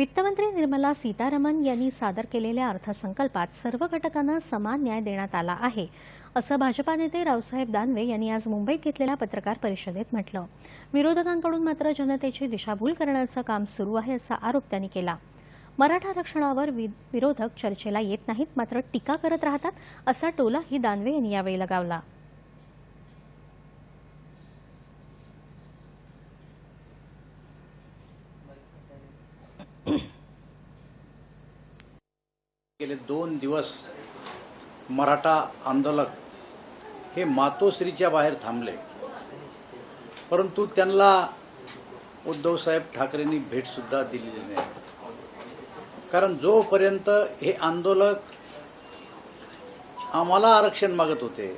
वित्तमंत्री निर्मला सीतारामन यांनी सादर केलेल्या अर्थसंकल्पात सर्व घटकांना समान न्याय देण्यात आला आहे असं भाजपा नेते रावसाहेब दानवे यांनी आज मुंबईत घेतलेल्या पत्रकार परिषदेत म्हटलं. विरोधकांकडून मात्र जनतेची दिशाभूल करण्याचं काम सुरू आहे असा आरोप त्यांनी केला. मराठा आरक्षणावर विरोधक चर्चेला येत नाहीत मात्र टीका करत राहतात असा टोलाही दानवे यांनी यावेळी लगावला. गेले दोन दिवस मराठा आंदोलक हे मातोश्रीच्या बाहेर थांबले. परंतु त्यांना उद्धवसाहेब ठाकरेंनी भेट सुद्धा दिलेली नाही. कारण जोपर्यंत हे आंदोलक आम्हाला आरक्षण मागत होते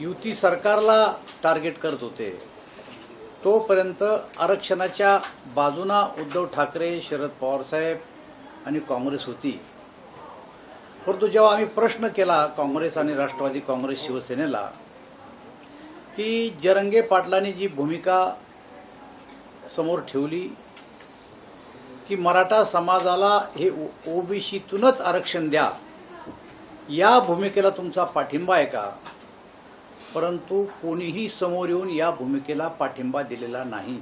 युती सरकारला टार्गेट करत होते तोपर्यंत आरक्षणाच्या बाजूना उद्धव ठाकरे शरद पवारसाहेब आणि काँग्रेस होती. परंतु जेव्हा आम्ही प्रश्न केला काँग्रेस आणि राष्ट्रवादी काँग्रेस शिवसेनेला की जरंगे पाटलांनी जी भूमिका समोर ठेवली की मराठा समाजाला हे ओबीसीतूनच आरक्षण द्या या भूमिकेला तुमचा पाठिंबा आहे का? परंतु कोणीही समोर येऊन या भूमिकेला पाठिंबा दिलेला नाही.